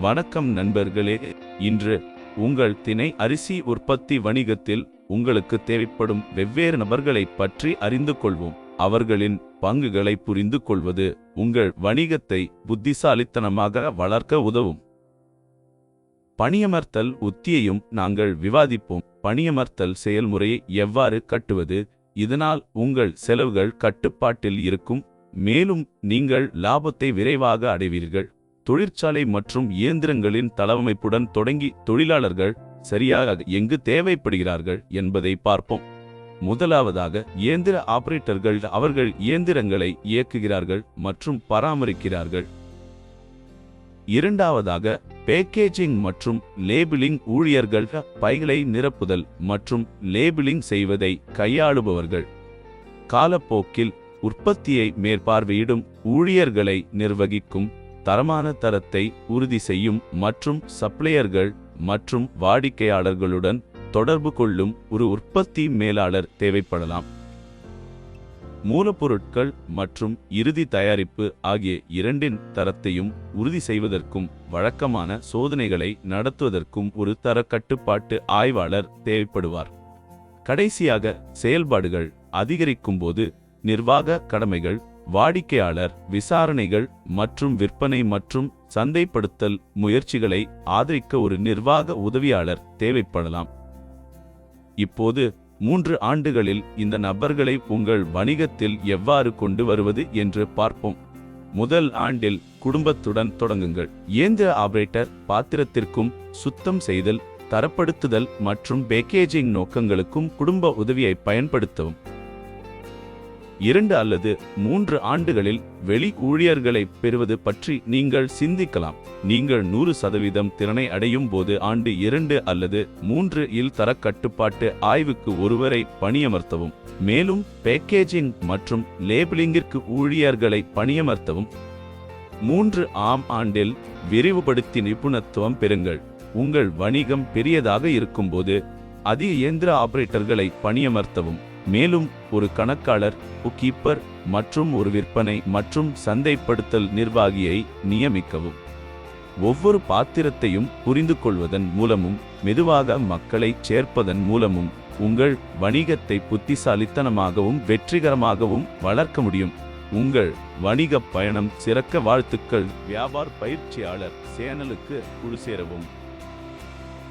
வணக்கம் நண்பர்களே. இன்று உங்கள் திணை அரிசி உற்பத்தி வணிகத்தில் உங்களுக்கு தேவைப்படும் வெவ்வேறு நபர்களைப் பற்றி அறிந்து கொள்வோம். அவர்களின் பங்குகளை புரிந்து கொள்வது உங்கள் வணிகத்தை புத்திசாலித்தனமாக வளர்க்க உதவும். பணியமர்த்தல் உத்தியையும் நாங்கள் விவாதிப்போம். பணியமர்த்தல் செயல்முறையை எவ்வாறு கட்டுவது? இதனால் உங்கள் செலவுகள் கட்டுப்பாட்டில் இருக்கும். மேலும் நீங்கள் லாபத்தை விரைவாக அடைவீர்கள். தொழிற்சாலை மற்றும் இயந்திரங்களின் தளவமைப்புடன் தொடங்கி தொழிலாளர்கள் சரியாக எங்கு தேவைப்படுகிறார்கள் என்பதை பார்ப்போம். முதலாவதாக இயந்திர ஆபரேட்டர்கள் அவர்கள் இயந்திரங்களை இயக்குகிறார்கள் மற்றும் பராமரிக்கிறார்கள். இரண்டாவதாக பேக்கேஜிங் மற்றும் லேபிளிங் ஊழியர்கள் பைகளை நிரப்புதல் மற்றும் லேபிளிங் செய்வதை கையாளுபவர்கள். காலப்போக்கில் உற்பத்தியை மேற்பார்வையிடும் ஊழியர்களை நிர்வகிக்கும் தரமான தரத்தை உறுதி செய்யும் மற்றும் சப்ளையர்கள் மற்றும் வாடிக்கையாளர்களுடன் தொடர்பு கொள்ளும் ஒரு உற்பத்தி மேலாளர் தேவைப்படலாம். மூலப்பொருட்கள் மற்றும் இறுதி தயாரிப்பு ஆகிய இரண்டின் தரத்தையும் உறுதி செய்வதற்கும் வழக்கமான சோதனைகளை நடத்துவதற்கும் ஒரு தர கட்டுப்பாட்டு ஆய்வாளர் தேவைப்படுவார். கடைசியாக செயல்பாடுகள் அதிகரிக்கும்போது நிர்வாக கடமைகள் வாடிக்கையாளர் விசாரணைகள் மற்றும் விற்பனை மற்றும் சந்தைப்படுத்தல் முயற்சிகளை ஆதரிக்க ஒரு நிர்வாக உதவியாளர் தேவைப்படலாம். இப்போது மூன்று ஆண்டுகளில் இந்த நபர்களை உங்கள் வணிகத்தில் எவ்வாறு கொண்டு வருவது என்று பார்ப்போம். முதல் ஆண்டில் குடும்பத்துடன் தொடங்குங்கள். இயந்திர ஆபரேட்டர் பாத்திரத்திற்கும் சுத்தம் செய்தல் தரப்படுத்துதல் மற்றும் பேக்கேஜிங் நோக்கங்களுக்கும் குடும்ப உதவியை பயன்படுத்தவும். இரண்டு அல்லது மூன்று ஆண்டுகளில் வெளி ஊழியர்களை பெறுவது பற்றி நீங்கள் சிந்திக்கலாம். நீங்கள் நூறு சதவீதம் திறனை அடையும் போது ஆண்டு இரண்டு அல்லது மூன்று இல் தரக்கட்டுப்பாட்டு ஆய்வுக்கு ஒருவரை பணியமர்த்தவும். மேலும் பேக்கேஜிங் மற்றும் லேபிளிங்கிற்கு ஊழியர்களை பணியமர்த்தவும். மூன்று ஆம் ஆண்டில் விரிவுபடுத்தி நிபுணத்துவம் பெறுங்கள். உங்கள் வணிகம் பெரியதாக இருக்கும்போது அதிக இயந்திர ஆபரேட்டர்களை பணியமர்த்தவும். மேலும் ஒரு கணக்காளர் புக்கீப்பர் மற்றும் ஒரு விற்பனை மற்றும் சந்தைப்படுத்தல் நிர்வாகியை நியமிக்கவும். ஒவ்வொரு பாத்திரத்தையும் புரிந்து கொள்வதன் மூலமும் மெதுவாக மக்களை சேர்ப்பதன் மூலமும் உங்கள் வணிகத்தை புத்திசாலித்தனமாகவும் வெற்றிகரமாகவும் வளர்க்க முடியும். உங்கள் வணிகப் பயணம் சிறக்க வாழ்த்துக்கள். வியாபார் பயிற்சியாளர் சேனலுக்கு குழு சேரவும்.